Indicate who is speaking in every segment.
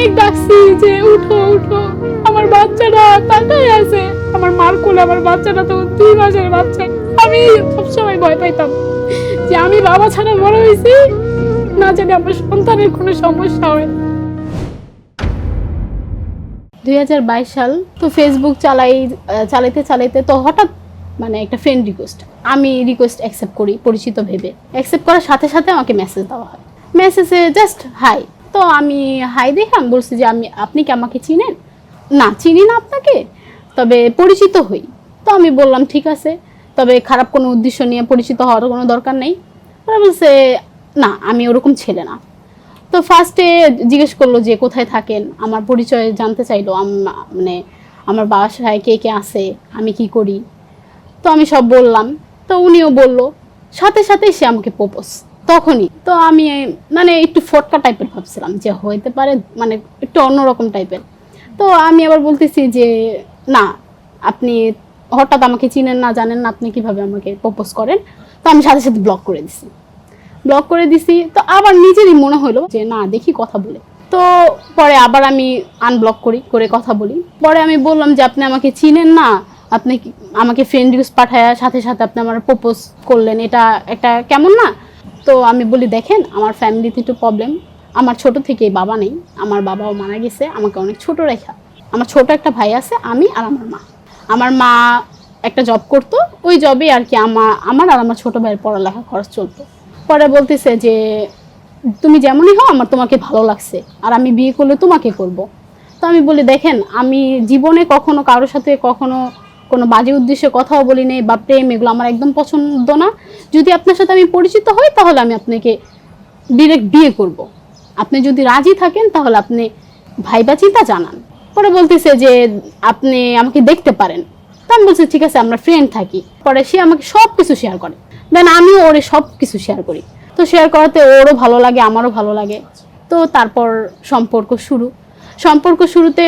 Speaker 1: অনেক ডাকছি যে উঠো উঠো। আমার বাচ্চাটা তাকাই আছে। আমার মার কোলে আমার বাচ্চাটা তো দুই মাসের বাচ্চা। আমি সবসময় ভয় পাইতাম যে আমি বাবা ছাড়া বড় হয়েছি না জানি আমার সন্তানের কোনো সমস্যা হয়। দুই হাজার বাইশ সাল তো ফেসবুক চালাই, চালাইতে চালাইতে তো হঠাৎ মানে একটা ফ্রেন্ড রিকোয়েস্ট আমি রিকোয়েস্ট অ্যাকসেপ্ট করি, পরিচিত ভেবে। অ্যাকসেপ্ট করার সাথে সাথে আমাকে মেসেজ দেওয়া হয়। মেসেজে জাস্ট হাই তো আমি, হাই, দেখে। আমি বলছি যে, আমি, আপনি কি আমাকে চিনেন? না, চিনি না আপনাকে। তবে পরিচিত হই। তো আমি বললাম, ঠিক আছে। তবে খারাপ কোনো উদ্দেশ্য নিয়ে পরিচিত হওয়ার কোনো দরকার নেই। ওরা বলছে, না, আমি ওরকম ছেলে না। তো ফার্স্টে জিজ্ঞেস করল যে, কোথায় থাকেন? আমার পরিচয় জানতে চাইলো। মানে আমার বাসায় কে কে আছে? আমি কি করি? তো আমি সব বললাম। তো উনিও বলল, সাথে সাথে সে আমাকে প্রপোজ তখনই। তো আমি মানে একটু ফটকা টাইপের ভাবছিলাম যে হইতে পারে মানে একটু অন্যরকম টাইপের তো আমি আবার বলতেছি যে, না, আপনি হঠাৎ আমাকে চিনেন না, জানেন না, আপনি কীভাবে আমাকে প্রপোজ করেন? তো আমি সাথে সাথে ব্লক করে দিছি। ব্লক করে দিছি, তো আবার নিজেরই মনে হলো যে, না, দেখি কথা বলে। তো পরে আবার আমি আনব্লক করি, করে কথা বলি। পরে আমি বললাম যে, আপনি আমাকে চিনেন না, আপনি আমাকে ফ্রেন্ড রিকোয়েস্ট পাঠায়, সাথে সাথে আপনি আমার প্রপোজ করলেন। এটা একটা কেমন না তো আমি বলি, দেখেন, আমার ফ্যামিলিতে একটু প্রবলেম আমার ছোট থেকেই বাবা নেই। আমার বাবাও মারা গেছে, আমাকে অনেক ছোট রেখা। আমার ছোট একটা ভাই আছে, আমি আর আমার মা। আমার মা একটা জব করতো, ওই জবে আর কি আমার আমার আর আমার ছোট ভাইয়ের পড়ালেখা খরচ চলতো। পরে বলতেছে যে, তুমি যেমনই হও, আমার তোমাকে ভালো লাগছে। আর আমি বিয়ে করলে তোমাকে করব। তো আমি বলি, দেখেন, আমি জীবনে কখনো কারোর সাথে কখনো কোনো বাজে উদ্দেশ্যে কথাও বলি নেই বা প্রেম এগুলো আমার একদম পছন্দ না। যদি আপনার সাথে আমি পরিচিত হই, তাহলে আমি আপনাকে ডিরেক্ট বিয়ে করব। আপনি যদি রাজি থাকেন, তাহলে আপনি ভাইবা চিন্তা জানান। পরে বলতেছে যে, আপনি আমাকে দেখতে পারেন। তো আমি বলছি, ঠিক আছে, আমরা ফ্রেন্ড থাকি। পরে সে আমাকে সব কিছু শেয়ার করে। দেন আমিও ওরে সব কিছু শেয়ার করি। তো শেয়ার করাতে ওরও ভালো লাগে, আমারও ভালো লাগে। তো তারপর সম্পর্ক শুরু। সম্পর্ক শুরুতে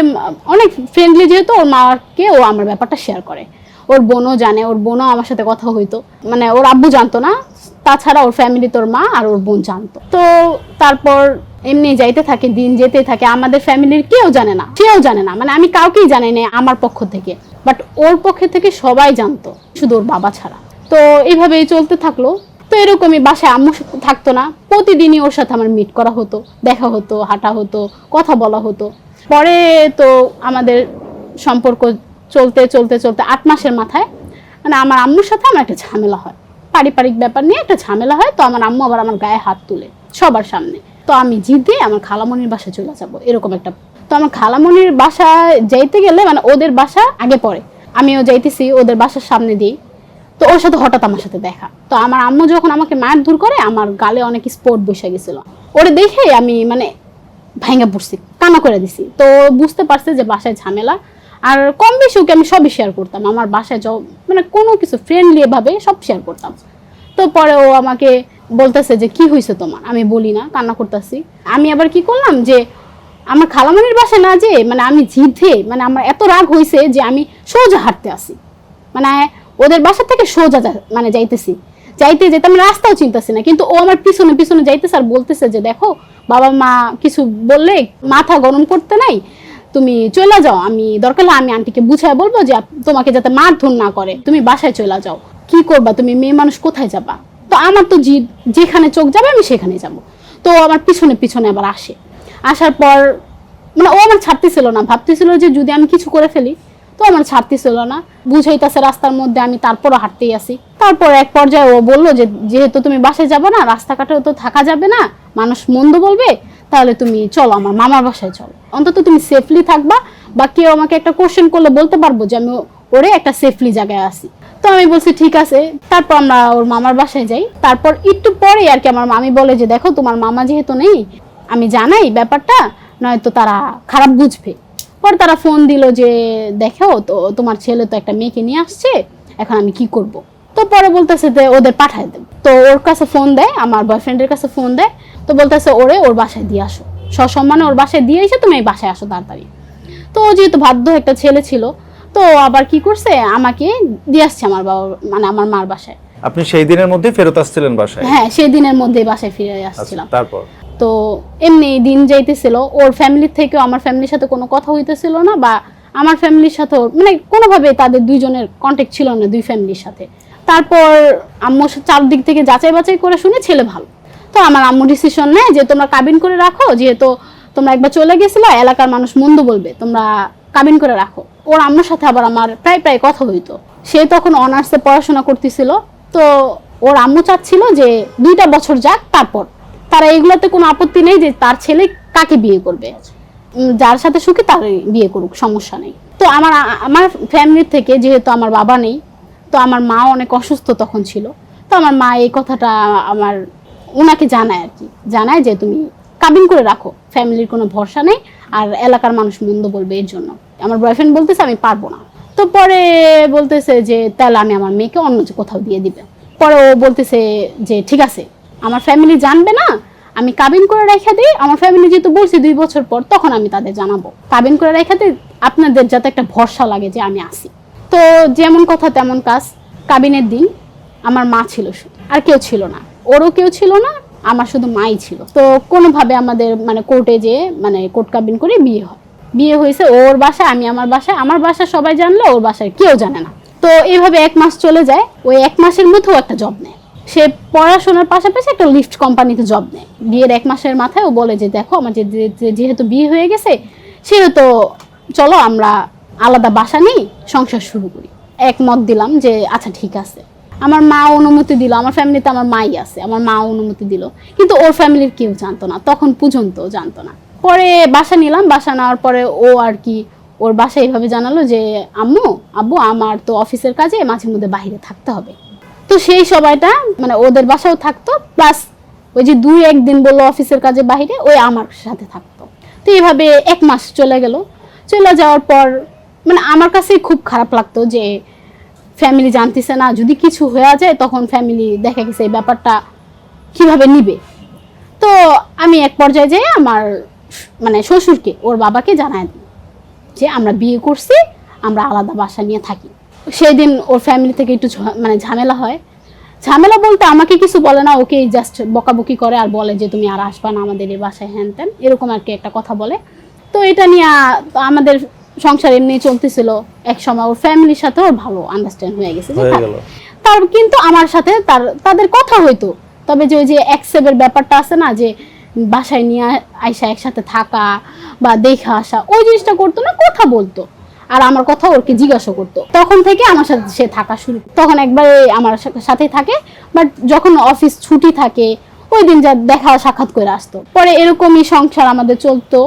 Speaker 1: অনেক ফ্রেন্ডলি যেহেতু ওর মাকে ও আমার ব্যাপারটা শেয়ার করে। ওর বোনও জানে, ওর বোনও আমার সাথে কথা হইতো। মানে ওর আব্বু জানতো না, তাছাড়া ওর ফ্যামিলি তোর মা আর ওর বোন জানতো। তো তারপর এমনি যাইতে থাকে, দিন যেতে থাকে, আমাদের ফ্যামিলির কেউ জানে না, সেও জানে না। মানে আমি কাউকেই জানি না আমার পক্ষ থেকে। বাট ওর পক্ষে থেকে সবাই জানতো, শুধু ওর বাবা ছাড়া। তো এইভাবেই চলতে থাকল। তো এরকমই বাসায় আম্মু থাকতো না। প্রতিদিনই ওর সাথে আমার মিট করা হতো, দেখা হতো, হাঁটা হতো, কথা বলা হতো। পরে তো আমাদের সম্পর্ক চলতে চলতে চলতে আট মাসের মাথায় মানে আমার আম্মুর সাথে আমার একটা ঝামেলা হয়। পারিবারিক ব্যাপার নিয়ে একটা ঝামেলা হয়, তো আমার আম্মু আবার আমার গায়ে হাত তুলে সবার সামনে। তো আমি জিদে আমার খালামণির বাসায় চলে যাব, এরকম একটা। তো আমার খালামণির বাসায় যাইতে গেলে মানে ওদের বাসা আগে পড়ে। আমিও যাইতেছি ওদের বাসার সামনে দিয়েই। তো ওর সাথে হঠাৎ আমার সাথে দেখা। তো আমার আম্মু যখন আমাকে মায়ের দূর করে, আমার গালে অনেক স্পট বসে গেছিল। ওরে দেখে আমি মানে ভাঙা পড়ছি কানা করে দিছি। তো বুঝতে পারছে যে বাসায় ঝামেলা। আর কম বেশি ওকে আমি সবই শেয়ার করতাম। আমার বাসায় যাও মানে কোনো কিছু ফ্রেন্ডলি ভাবে সব শেয়ার করতাম। তো পরে ও আমাকে বলতেছে যে, কি হয়েছে তোমার? আমি বলি না, কান্না করতেছি। আমি আবার কি করলাম যে, আমার খালামণির বাসায় না যে মানে আমি জিধে মানে আমার এত রাগ হয়েছে যে আমি সোজা হাঁটতে আসি। মানে ওদের বাসা থেকে সোজা মানে যাইতেছি। যাইতে যেতে আমি রাস্তাও চিনতেছি না। কিন্তু ও আমার পিছনে পিছনে যাইতেছে আর বলতেছে যে, দেখো, বাবা মা কিছু বললে মাথা গরম করতে নাই, তুমি চলে যাও। আমি দরকার আমি আন্টিকে বুঝায় বলব যে, তোমাকে যাতে মারধর না করে। তুমি বাসায় চলে যাও। কি করবা? তুমি মেয়ে মানুষ কোথায় যাবা? তো আমার তো জিদ যেখানে চোখ যাবে আমি সেখানে যাব। তো আমার পিছনে পিছনে আবার আসে। আসার পর মানে ও আমার ছাড়তেছিল না। ভাবতেছিল যে, যদি আমি কিছু করে ফেলি তো আমার ছাড়তেছিল না। বুঝাইতেছে রাস্তার মধ্যে আমি তারপরও হাঁটতেই আসি তারপর এক পর্যায়ে ও বলল যে, যেহেতু তুমি বাসায় যাবে না, রাস্তাঘাটেও তো থাকা যাবে না, মানুষ মন্দ বলবে, তাহলে তুমি চলো, আমার মামার বাসায় চলো। অন্তত তুমি সেফলি থাকবা, বা কেউ আমাকে একটা কোশ্চেন করলে বলতে পারব যে, আমি ওরে একটা সেফলি জায়গায় আসি তো আমি বলছি, ঠিক আছে। তারপর আমরা ওর মামার বাসায় যাই। তারপর একটু পরে আর কি আমার মামি বলে যে, দেখো, তোমার মামা যেহেতু নেই, আমি জানাই ব্যাপারটা, নয়তো তারা খারাপ বুঝবে। পরে তারা ফোন দিল যে দেখো তো তোমার ছেলে তো একটা মেয়েকে নিয়ে আসছে এখন আমি কি করব? তো পরে বলতেছে যে ওদের পাঠায় দেব। তো ওর কাছে ফোন দেয় আমার বয়ফ্রেন্ডের কাছে ফোন দেয় তো বলতেছে ওরে ওর বাসায় দিয়ে আসো। সসম্মানে ওর বাসায় দিয়ে এসে তুমি এই বাসায় আসো তাড়াতাড়ি। তো ও যেহেতু বাধ্য একটা ছেলে ছিল তো আবার কি করছে আমাকে দিয়ে আসছে আমার বাবা মানে আমার মার বাসায়।
Speaker 2: আপনি সেই দিনের মধ্যে ফেরত আসছিলেন বাসায়?
Speaker 1: হ্যাঁ সেই দিনের মধ্যে বাসায় ফিরে
Speaker 2: আচ্ছা
Speaker 1: আসছিলাম
Speaker 2: তারপর?
Speaker 1: তো এমনি দিন যাইতেছিল, ওর ফ্যামিলির থেকেও আমার ফ্যামিলির সাথে কোনো কথা হইতেছিল না বা আমার ফ্যামিলির সাথেও মানে কোনোভাবে তাদের দুইজনের কন্ট্যাক্ট ছিল না দুই ফ্যামিলির সাথে। তারপর আম্মু চারদিক থেকে যাচাই বাছাই করে শুনে ছেলে ভালো। তো আমার আম্মু ডিসিশন নেয় যে, তোমরা কাবিন করে রাখো, যেহেতু তোমরা একবার চলে গেছিল, এলাকার মানুষ মন্দ বলবে, তোমরা কাবিন করে রাখো। ওর আম্মুর সাথে আবার আমার প্রায় প্রায় কথা হইতো। সে তখন অনার্সে পড়াশোনা করতেছিল। তো ওর আম্মু চাচ্ছিল যে, দুইটা বছর যাক, তারপর। তারা এগুলোতে কোনো আপত্তি নেই যে তার ছেলে কাকে বিয়ে করবে। যার সাথে সুখী তার বিয়ে করুক, সমস্যা নেই। তো আমার আমার ফ্যামিলির থেকে যেহেতু আমার বাবা নেই, তো আমার মা অনেক অসুস্থ তখন ছিল, তো আমার মা এই কথাটা আমার ওনাকে জানায় আর কি। জানায় যে তুমি কাবিন করে রাখো ফ্যামিলির কোনো ভরসা নেই, আর এলাকার মানুষ মন্দ বলবে এর জন্য। আমার বয়ফ্রেন্ড বলতেছে, আমি পারব না। তো পরে বলতেছে যে, তাহলে আমি আমার মেয়েকে অন্য কোথাও দিয়ে দিবে। পরে ও বলতেছে যে, ঠিক আছে। আমার ফ্যামিলি জানবে না, আমি কাবিন করে রেখে দিই, আমার ফ্যামিলি যেহেতু বলছি দুই বছর পর, তখন আমি তাদের জানাব। কাবিন করে রেখে দিই, আপনাদের যাতে একটা ভরসা লাগে যে আমি আসি তো যেমন কথা তেমন কাজ কাবিনের দিন আমার মা ছিল শুধু, আর কেউ ছিল না। ওরও কেউ ছিল না, আমার শুধু মাই ছিল। তো কোনোভাবে আমাদের মানে কোর্টে যে মানে কোর্ট কাবিন করে বিয়ে হয়। বিয়ে হয়েছে ওর বাসায়, আমি আমার বাসায়, আমার বাসা সবাই জানলো, ওর বাসায় কেউ জানে না। তো এইভাবে এক মাস চলে যায়, ওই এক মাসের মধ্যেও একটা জব নেয়। সে পড়াশোনার পাশাপাশি একটা লিফট কোম্পানিতে জব নেয়। বিয়ের এক মাসের মাথায় ও বলে যে, দেখো, আমার যে যেহেতু বিয়ে হয়ে গেছে, সেহেতু চলো আমরা আলাদা বাসা নিই সংসার শুরু করি। একমত দিলাম যে আচ্ছা ঠিক আছে। আমার মা অনুমতি দিল, আমার ফ্যামিলিতে আমার মাই আছে, আমার মা অনুমতি দিল। কিন্তু ওর ফ্যামিলির কেউ জানতো না, তখন পর্যন্ত জানতো না। পরে বাসা নিলাম, বাসা নেওয়ার পরে ও আর কি ওর বাসা এইভাবে জানালো যে, আম্মু, আব্বু, আমার তো অফিসের কাজে মাঝে মধ্যে বাইরে থাকতে হবে। তো সেই সময়টা মানে ওদের বাসাও থাকতো প্লাস ওই যে দুই একদিন বলল অফিসের কাজে বাইরে ওই আমার সাথে থাকতো। তো এইভাবে এক মাস চলে গেল। চলে যাওয়ার পর মানে আমার কাছেই খুব খারাপ লাগতো যে ফ্যামিলি জানতেছে না, যদি কিছু হয়ে যায় তখন ফ্যামিলি দেখা গেছে এই ব্যাপারটা কীভাবে নিবে। তো আমি এক পর্যায়ে যেয়ে আমার মানে শ্বশুরকে, ওর বাবাকে জানাই দিই যে আমরা বিয়ে করছি, আমরা আলাদা বাসা নিয়ে থাকি। সেই দিন ওর ফ্যামিলি থেকে একটু মানে ঝামেলা হয়। ঝামেলা বলতে আমাকে কিছু বলে না ওকে জাস্ট বকাবকি করে আর বলে যে তুমি আর আসবা না আমাদের এই বাসায় হ্যান ত্যান। এরকম আর কি একটা কথা বলে। তো এটা নিয়ে আমাদের সংসার এমনি চলতেছিল। এক সময় ওর ফ্যামিলির সাথে ওর ভালো আন্ডারস্ট্যান্ড হয়ে গেছে তার কিন্তু আমার সাথে তার তাদের কথা হইতো। তবে যে ওই যে অ্যাকসেপ্টের ব্যাপারটা আছে না যে বাসায় নিয়ে আইসা একসাথে থাকা বা দেখা আসা ওই জিনিসটা করতো না কথা বলতো। আর আমার কথা ওরকে জিজ্ঞাসা করতো। তখন থেকে আমার সাথে সে থাকা শুরু তখন একবার আমার সাথে থাকে বাট যখন অফিস ছুটি থাকে, ওই দিন যা দেখা সাক্ষাৎ করে আসতো। পরে এরকমই সংসার আমাদের চলতো।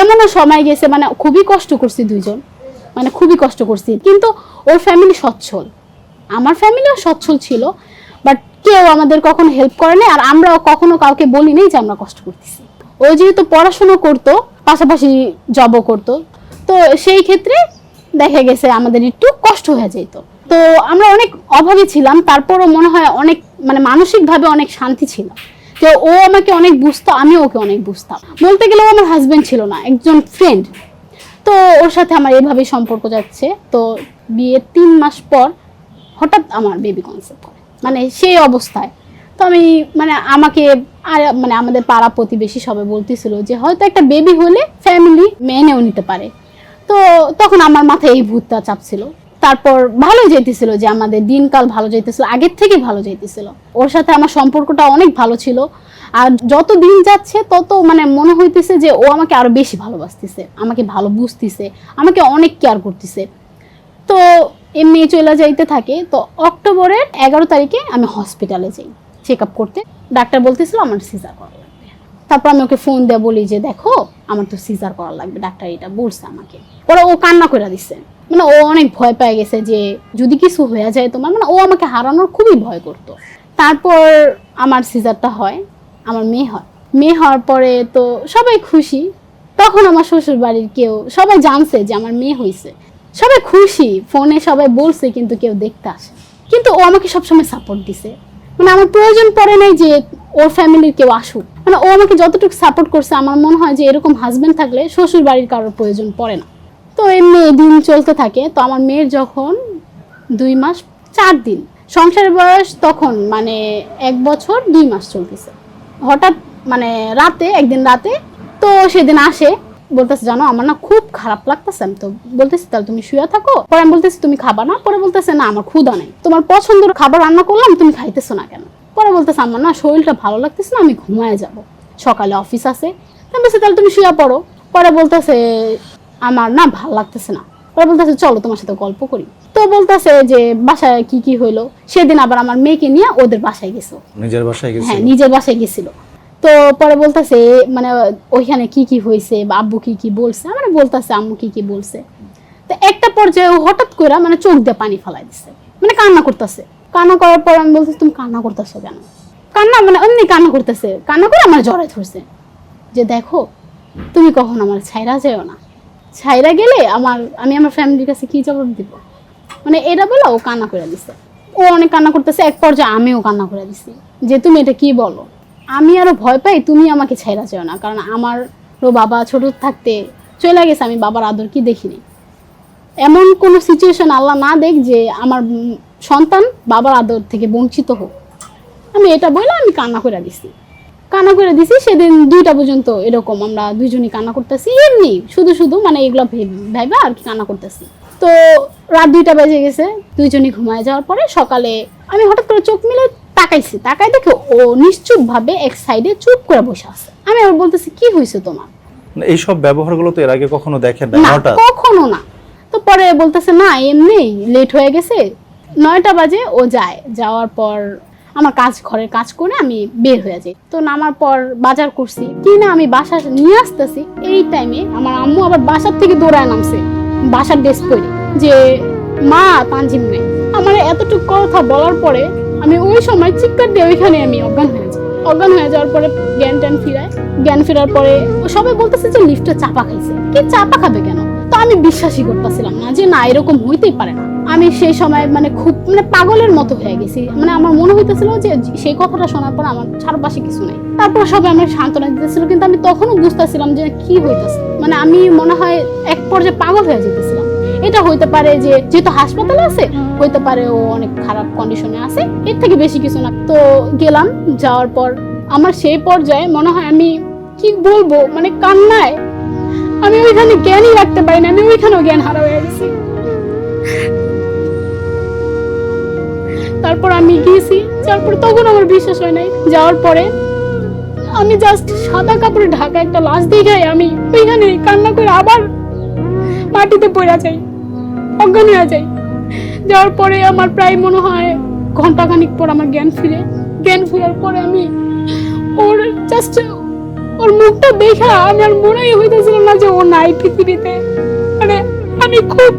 Speaker 1: এমনও সময় গেছে মানে খুবই কষ্ট করছি দুইজন। মানে খুবই কষ্ট করছি। কিন্তু ওর ফ্যামিলি সচ্ছল। আমার ফ্যামিলিও সচ্ছল ছিল বাট কেউ আমাদের কখনো হেল্প করেনি আর আমরাও কখনো কাউকে বলিনি যে আমরা কষ্ট করতেছি। ও যেহেতু পড়াশুনো করতো, পাশাপাশি জবও করতো। তো সেই ক্ষেত্রে দেখা গেছে আমাদের একটু কষ্ট হয়ে যেত। তো আমরা অনেক অভাবে ছিলাম, তারপরও মনে হয় অনেক মানে মানসিকভাবে অনেক শান্তি ছিল। তো ও আমাকে অনেক বুঝতো, আমিও ওকে অনেক বুঝতাম। বলতে গেলে ও আমার হাজব্যান্ড ছিল না, একজন ফ্রেন্ড তো ওর সাথে আমার এইভাবেই সম্পর্ক যাচ্ছে। তো বিয়ের তিন মাস পর হঠাৎ আমার বেবি কনসেপ্ট করে মানে সেই অবস্থায়। তো আমি মানে আমাকে আর মানে আমাদের পাড়া প্রতিবেশী সবাই বলতেছিল যে হয়তো একটা বেবি হলে ফ্যামিলি মেনেও নিতে পারে। তো তখন আমার মাথায় এই ভূতটা চাপছিল। তারপর ভালো যেতেছিল যে আমাদের দিনকাল ভালো যেতেছিল আগের থেকে ভালো যেতেছিল ওর সাথে আমার সম্পর্কটা অনেক ভালো ছিল। আর যত দিন যাচ্ছে, তত মানে মনে হইতেছে যে ও আমাকে আরও বেশি ভালোবাসতেছে, আমাকে ভালো বুঝতেছে, আমাকে অনেক কেয়ার করতেছে। তো এমনি চলে যাইতে থাকে। তো অক্টোবরের এগারো তারিখে আমি হসপিটালে যাই চেক আপ করতে। ডাক্তার বলতেছিল আমার সিজার করা। তারপর আমি ওকে ফোন দিয়ে বলি যে, দেখো, আমার তো সিজার করা লাগবে, ডাক্তার এটা বলছে আমাকে। পরে ও কান্না করে দিচ্ছে মানে ও অনেক ভয় পেয়ে গেছে যে, যদি কিছু হয়ে যায় তোমার মানে ও আমাকে হারানোর খুবই ভয় করতো। তারপর আমার সিজারটা হয়, আমার মেয়ে হয়। মেয়ে হওয়ার পরে তো সবাই খুশি। তখন আমার শ্বশুর বাড়ির কেউ, সবাই জানছে যে আমার মেয়ে হয়েছে সবাই খুশি ফোনে সবাই বলছে কিন্তু কেউ দেখতে আসে কিন্তু ও আমাকে সবসময় সাপোর্ট দিছে। মানে আমার প্রয়োজন পড়ে নাই যে ওর ফ্যামিলির কেউ আসুক। মানে ও আমাকে যতটুকু সাপোর্ট করছে, আমার মনে হয় যে এরকম হাজবেন্ড থাকলে শ্বশুর বাড়ির কারোর প্রয়োজন পড়ে না। তো এমনি দিন চলতে থাকে, তো আমার মেয়ের যখন দুই মাস, চার দিন, সংসারের বয়স তখন মানে এক বছর, দুই মাস চলতেছে। হঠাৎ মানে রাতে, একদিন রাতে, তো সেদিন আসে, বলতেছে, জানো, আমার না খুব খারাপ লাগতেছে। আমি তো বলতেছি, তাহলে তুমি শুয়ে থাকো। পরে আমি বলতেছি, তুমি খাবা না? পরে বলতেছে, না, আমার ক্ষুধা নেই। তোমার পছন্দের খাবার রান্না করলাম, তুমি খাইতেছো না কেন? পরে বলতেছে আমার না শরীরটা ভালো লাগতেছে না আমি ঘুমায় যাব। সকালে অফিস আছে। আমি বলছি তাহলে তুমি শুয়ে পড়ো। পরে বলতেছে আমার না ভালো লাগতেছে না। পরে বলতেছে চলো তোমার সাথে গল্প করি। তো বলতেছে যে বাসায় কি কি হইল? সেদিন আবার আমার মেয়েকে নিয়ে ওদের বাসায় গেছো।
Speaker 2: নিজের বাসায় গেছে
Speaker 1: হ্যাঁ নিজের বাসায় গেছিল। তো পরে বলতেছে মানে ওইখানে কি কি হয়েছে বা আব্বু কি কি বলছে? মানে বলতেছে আম্মু কি কি বলছে? তো একটা পর্যায়ে হঠাৎ করে মানে চোখ দিয়ে পানি ফেলাই দিছে। মানে কান্না করতেছে। কান্না করার পর আমি বলতেছি, তুমি কান্না করতেছো কেন? কান্না মানে এমনি কান্না করতেছে। কান্না করে আমার জ্বরে ধরছে। যে দেখো, তুমি কখন আমার ছাইরা যেও না। ছাইরা গেলে আমার, আমি আমার ফ্যামিলির কাছে কি জবাব দিব? মানে এটা বলে ও কান্না করে দিছে। ও অনেক কান্না করতেছে, এক পর্যায়ে আমিও কান্না করে দিছি। যে তুমি এটা কি বলো? আমি আরও ভয় পাই, তুমি আমাকে ছাইরা চেও না। কারণ আমার বাবা ছোট থাকতে চলে গেছে, আমি বাবার আদর কি দেখিনি এমন কোনো সিচুয়েশন আল্লাহ না দেখ যে আমার সন্তান বাবার আদর থেকে বঞ্চিত হোক। আমি এটা বলে আমি কান্না করে দিছি। কান্না করে দিছি সেদিন দুইটা পর্যন্ত এরকম আমরা দুইজনই কান্না করতেছি এমনি শুধু শুধু মানে এগুলো ভাইবা আর কি কান্না করতেছি। তো রাত দুইটা বেজে গেছে দুইজনই ঘুমায় যাওয়ার পরে সকালে আমি হঠাৎ করে চোখ মিলে তাকাইছি তাকাই দেখে ও নিশ্চুপ ভাবে এক সাইডে চুপ করে বসে আছে। আমি আবার বলতেছি কি হয়েছে তোমার?
Speaker 2: এইসব ব্যবহারগুলো তো এর আগে কখনো দেখেন না
Speaker 1: কখনো না। তো পরে বলতেছে না এমনি লেট হয়ে গেছে নয়টা বাজে ও যায়। যাওয়ার পর আমার কাজ ঘরের কাজ করে আমি বের হয়ে যাই। তো নামার পর বাজার করছি। কি না আমি বাসা নিয়ে আসতেছি, এই টাইমে আমার আম্মু আবার বাসার থেকে দৌড়ায় নামছে। বাসার ড্রেস পরে যে, মা, তানজিম নেই। আমার এতটুকু কথা বলার পরে আমি ওই সময় চিৎকার দিয়ে ওইখানে আমি অজ্ঞান হয়ে যাই। অজ্ঞান হয়ে যাওয়ার পরে জ্ঞান ট্যান ফিরায়। জ্ঞান ফেরার পরে সবাই বলতেছে যে, লিফটে চাপা খাইছে। কি চাপা খাবে কেন? তো আমি বিশ্বাসই করতেছিলাম না যে, না, এরকম হইতেই পারে না। আমি সেই সময় মানে খুব মানে পাগলের মতো হয়ে গেছি। মানে আমার মনে হইতেছিল যে সেই কথাটা শোনার পর আমার চারপাশে কিছু নাই। তারপর সবাই আমার সান্ত্বনা দিতেছিল, কিন্তু আমি তখনও বুঝতেছিলাম যে কি হইতেছে। মানে আমি মনে হয় এক পর্যায়ে পাগল হয়ে যেতেছিলাম। এটা হইতে পারে যে যেহেতু হাসপাতালে আছে, হইতে পারে ও অনেক খারাপ কন্ডিশনে আছে, এর থেকে বেশি কিছু না। তো গেলাম, যাওয়ার পর আমার সেই পর্যায়ে মনে হয় আমি কি বলব? মানে কান্নায়। আমি ওইখানে জ্ঞানই রাখতে পারি না আমি ওইখানেও জ্ঞান হারা হয়ে গেছি। তারপর আমি গিয়েছি তারপর তখন আমার বিশ্বাস হয় নাই। যাওয়ার পরে আমি জাস্ট সাদা কাপড়ে ঢাকা একটা লাশ দেখাই, আমি ওইখানে কান্না করে আবার মাটিতে পড়ে যাই, অজ্ঞান হয়ে যাই। যাওয়ার পরে আমার প্রায় মনে হয় ঘন্টাখানিক পর আমার জ্ঞান ফিরে। জ্ঞান ফেরার পরে আমি ওর জাস্ট ওর মুখটা দেখা আমি আর মনেই হইতেছিল না যে ও নাই পৃথিবীতে। মানে আমি খুব,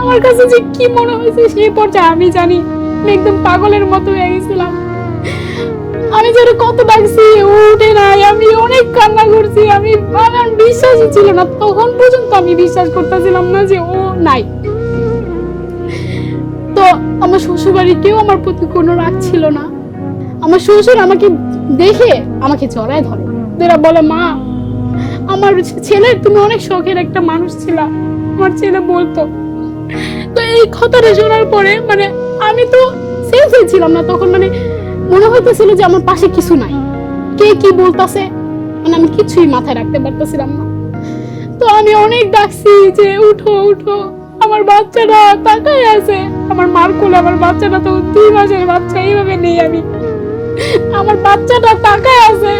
Speaker 1: আমার কাছে যে কি মনে হয়েছে সেই পর্যায়ে আমি জানি আমি একদম পাগলের মতো হয়ে গেছিলাম। আমি যেন কত ডাকছি উঠে নাই, আমি অনেক কান্না করছি, আমি আমার বিশ্বাসই ছিল না। তখন পর্যন্ত আমি বিশ্বাস করতেছিলাম না যে ও নাই। তো আমার শ্বশুর বাড়ি কেউ আমার প্রতি কোনো রাগ ছিল না। আমার শ্বশুর আমাকে দেখে আমাকে জড়ায় ধরে। এরা বলে, মা, আমার ছেলে, তুমি অনেক শখের একটা মানুষ ছিল। আমার ছেলে বলতো। তো এই কথাটা শোনার পরে মানে আমি তো সেন্সই ছিলাম না। তখন মানে মনে হইতেছিল যে আমার পাশে কিছু নাই। কে কি বলতাছে? মানে আমি কিছুই মাথায় রাখতে পারতেছিলাম না। তো আমি অনেক ডাকছি যে, উঠো উঠো। আমার বাচ্চাটা তাকাই আছে। আমার মার কোলে আমার বাচ্চাটা তো দুই মাসের বাচ্চা, এইভাবে নেই আমি। আমার বাচ্চাটা তাকায় আছে।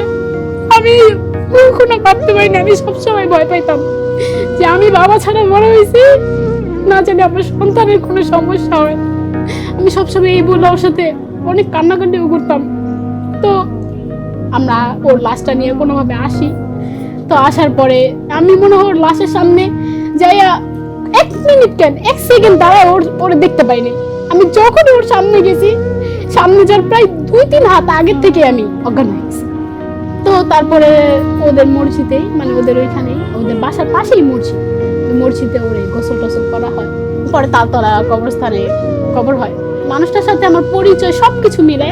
Speaker 1: আমি কখনো ভাবতে পারি না, আমি সবসময় ভয় পাইতাম যে আমি বাবা ছাড়া বড় হয়েছি না জানি আমার সন্তানের কোনো সমস্যা হয়। আমি সবসময় এই বলে ওর সাথে। অনেক কান্নাকাটিও করতাম। তো আমরা ওর লাশটা নিয়ে কোনোভাবে আসি। তো আসার পরে আমি মনে হয় ওর লাশের সামনে যাইয়া এক মিনিট কেন, এক সেকেন্ড দাঁড়ায় ওর, ওরে দেখতে পাইনি। আমি যখন ওর সামনে গেছি, সামনে যার প্রায় দুই তিন হাত আগের থেকে আমি অজ্ঞান হয়ে গেছি। তো তারপরে ওদের মসজিদেই মানে ওদের ওইখানেই, ওদের বাসার পাশেই মসজিদ। মসজিদে ওরে গোসল টোসল করা হয়। পরে তালতলা কবরস্থানে কবর হয়। মানুষটার সাথে আমার পরিচয় সবকিছু মিলে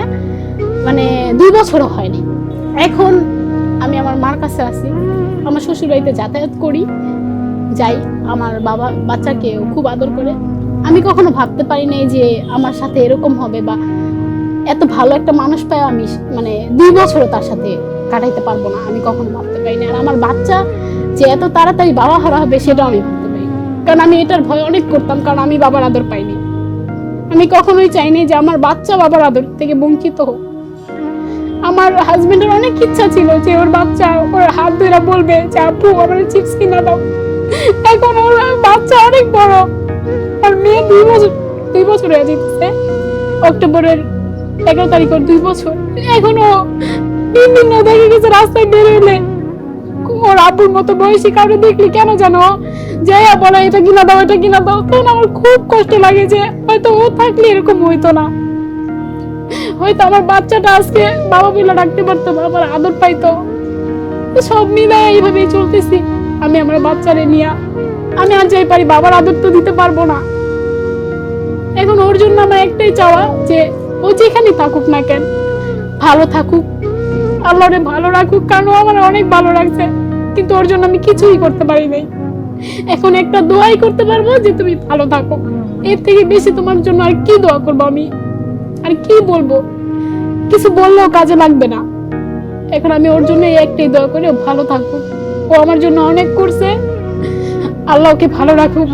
Speaker 1: মানে দুই বছরও হয়নি। এখন আমি আমার মার কাছে আছি আমার শ্বশুর বাড়িতে যাতায়াত করি, যাই, আমার বাবা বাচ্চাকে খুব আদর করে। আমি কখনো ভাবতে পারি নাই যে আমার সাথে এরকম হবে বা এত ভালো একটা মানুষ পাই আমি মানে দুই বছরও তার সাথে কাটাইতে পারব না, আমি কখনো ভাবতে পারিনি আর আমার বাচ্চা যে এত তাড়াতাড়ি বাবা হারা হবে সেটাও আমি ভাবতে পারি কারণ আমি এটার ভয় অনেক করতাম, কারণ আমি বাবার আদর পাইনি। আমি কখনোই চাইনি যে আমার বাচ্চা বাবার আদর থেকে বঞ্চিত হোক। আমার হাজবেন্ডের অনেক ইচ্ছা ছিল যে ওর বাচ্চা, ওর হাত ধরে বলবে যে, আপু, আমার চিপস কিনা দাও। এখন ওর বাচ্চা অনেক বড়। আর মেয়ে দুই বছর দুই বছর হয়ে যেতেছে অক্টোবরের এগারো তারিখ ওর দুই বছর। এখনও বিভিন্ন দেখে গেছে রাস্তায় বের হইলে ওর আব্বুর মতো বয়সী কাউকে দেখলি কেন জানো? যাইয়া বলে, এটা কিনা দাও, এটা কিনা দাও। তখন আমার খুব কষ্ট লাগে যে হয়তো ও থাকলে এরকম হইতো না। হয়তো আমার বাচ্চাটা আজকে বাবা বলে ডাকতে পারতো আমার আদর পাইতো। সব মিলায় এইভাবেই চলতেছি। আমি আমার বাচ্চারে নিয়ে, আমি আর যাই পারি, বাবার আদর তো দিতে পারব না। এখন ওর জন্য আমার একটাই চাওয়া যে ও যেখানে থাকুক না কেন, ভালো থাকুক। আল্লাহরে ভালো রাখুক, কারণ আমার অনেক ভালো রাখছে। কিন্তু ওর জন্য আমি কিছুই করতে পারি নাই। এখন একটা দোয়াই করতে পারব যে তুমি ভালো থাকো। এর থেকে বেশি তোমার জন্য আর কি দোয়া আমি? আর কি বলব? কিছু বললেও কাজে লাগবে না। এখন আমি ওর জন্য এই একটাই দোয়া করি ভালো থাকুক। ও আমার জন্য অনেক করছে। আল্লাহ ওকে ভালো রাখুক।